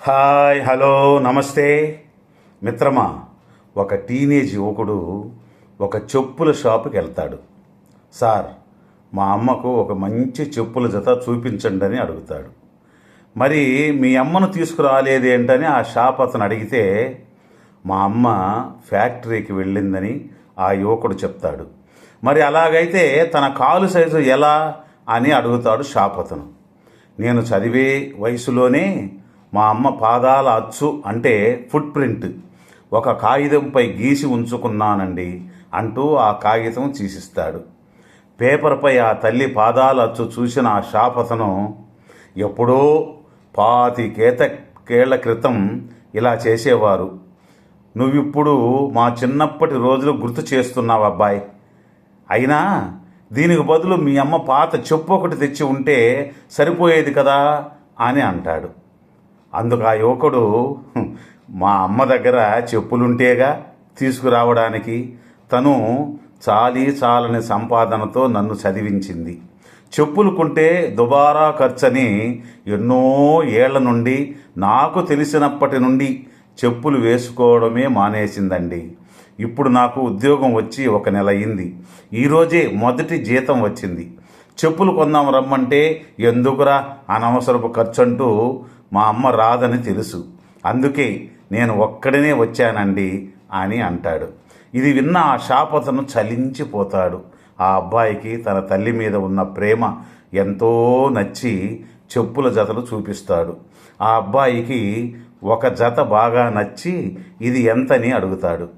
Hi hello నమస్తే. మిత్రమా ఒక టీనేజ్ యువకుడు ఒక చెప్పుల షాపుకి వెళ్తాడు. సార్ మా అమ్మకు ఒక మంచి చెప్పుల జత చూపించండి అని అడుగుతాడు. మరి మీ అమ్మను తీసుకురాలేదు ఏంటని ఆ షాప్ అతను అడిగితే మా అమ్మ ఫ్యాక్టరీకి వెళ్ళిందని ఆ యువకుడు చెప్తాడు. మరి అలాగైతే తన కాలు సైజు ఎలా అని అడుగుతాడు షాప్ అతను. నేను చదివే వయసులోనే మా అమ్మ పాదాల అచ్చు అంటే ఫుట్ ప్రింట్ ఒక కాగితంపై గీసి ఉంచుకున్నానండి అంటూ ఆ కాగితం తీసిస్తాడు. పేపర్పై ఆ తల్లి పాదాల అచ్చు చూసిన ఆ షాపతను ఎప్పుడో పాతికేత కేళ్ళ క్రితం ఇలా చేసేవారు. నువ్విప్పుడు మా చిన్నప్పటి రోజులు గుర్తు చేస్తున్నావు అబ్బాయి. అయినా దీనికి బదులు మీ అమ్మ పాత చెప్పు ఒకటి తెచ్చి ఉంటే సరిపోయేది కదా అని అంటాడు. అందుకు ఆ యువకుడు మా అమ్మ దగ్గర చెప్పులుంటేగా తీసుకురావడానికి తను చాలీ చాలని సంపాదనతో నన్ను చదివించింది. చెప్పులు కొంటే దుబారా ఖర్చని ఎన్నో ఏళ్ళ నుండి నాకు తెలిసినప్పటి నుండి చెప్పులు వేసుకోవడమే మానేసిందండి. ఇప్పుడు నాకు ఉద్యోగం వచ్చి ఒక నెల అయింది. ఈరోజే మొదటి జీతం వచ్చింది. చెప్పులు కొందాం రమ్మంటే ఎందుకురా అనవసరపు ఖర్చు అంటూ మా అమ్మ రాదని తెలుసు. అందుకే నేను ఒక్కడనే వచ్చానండి అని అంటాడు. ఇది విన్న ఆ షాప్ అతను చలించిపోతాడు. ఆ అబ్బాయికి తన తల్లి మీద ఉన్న ప్రేమ ఎంతో నచ్చి చెప్పుల జతలు చూపిస్తాడు. ఆ అబ్బాయికి ఒక జత బాగా నచ్చి ఇది ఎంతని అడుగుతాడు.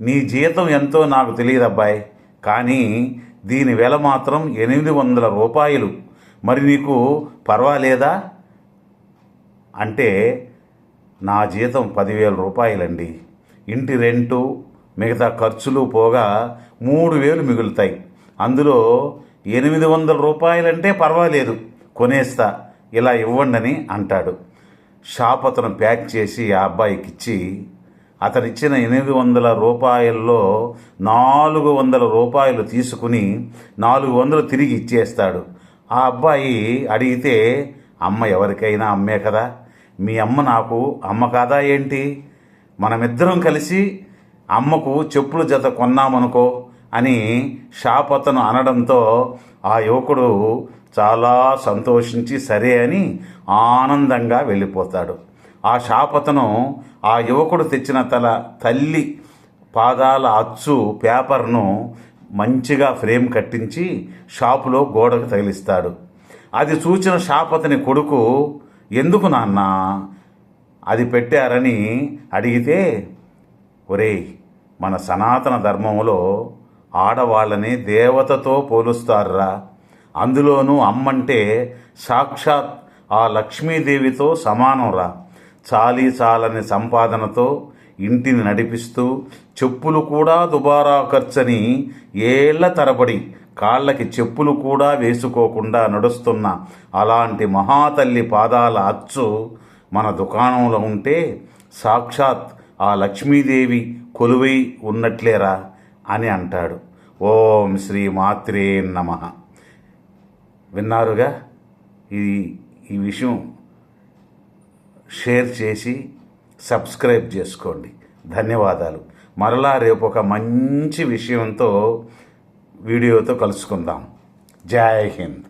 నీ జీతం ఎంతో నాకు తెలియదు అబ్బాయి కానీ దీని వెల మాత్రం ఎనిమిది వందల రూపాయలు. మరి నీకు పర్వాలేదా? అంటే నా జీతం పదివేల రూపాయలండి. ఇంటి రెంటు మిగతా ఖర్చులు పోగా మూడు వేలు మిగులుతాయి. అందులో ఎనిమిది వందల రూపాయలంటే పర్వాలేదు. కొనేస్తా ఇలా ఇవ్వండని అంటాడు. షాప్ అతను ప్యాక్ చేసి ఆ అబ్బాయికి అతనిచ్చిన ఎనిమిది వందల రూపాయల్లో నాలుగు వందల రూపాయలు తీసుకుని నాలుగు వందలు తిరిగి ఇచ్చేస్తాడు. ఆ అబ్బాయి అడిగితే అమ్మ ఎవరికైనా అమ్మే కదా? మీ అమ్మ నాకు అమ్మ కాదా ఏంటి? మనమిద్దరం కలిసి అమ్మకు చెప్పుల జత కొన్నామనుకో అని షాప్ అతను అనడంతో ఆ యువకుడు చాలా సంతోషించి సరే అని ఆనందంగా వెళ్ళిపోతాడు. ఆ షాపతను ఆ యువకుడు తెచ్చిన తల తల్లి పాదాల అచ్చు పేపర్ను మంచిగా ఫ్రేమ్ కట్టించి షాపులో గోడకు తగిలిస్తాడు. అది చూచిన షాపతని కొడుకు ఎందుకు నాన్న? అది పెట్టారని అడిగితే ఒరేయ్ మన సనాతన ధర్మంలో ఆడవాళ్ళని దేవతతో పోలుస్తారురా. అందులోనూ అమ్మంటే సాక్షాత్ ఆ లక్ష్మీదేవితో సమానంరా. చాలీ చాలని సంపాదనతో ఇంటిని నడిపిస్తూ చెప్పులు కూడా దుబారా ఖర్చని ఏళ్ళ తరబడి కాళ్ళకి చెప్పులు కూడా వేసుకోకుండా నడుస్తున్న అలాంటి మహాతల్లి పాదాల అచ్చు మన దుకాణంలో ఉంటే సాక్షాత్ ఆ లక్ష్మీదేవి కొలువై ఉన్నట్లేరా అని అంటాడు. ఓం శ్రీ మాత్రే నమ. విన్నారుగా? ఈ ఈ విషయం షేర్ చేసి సబ్స్క్రైబ్ చేసుకోండి. ధన్యవాదాలు. మరలా రేపు ఒక మంచి విషయంతో వీడియోతో కలుసుకుందాం. జై హింద్.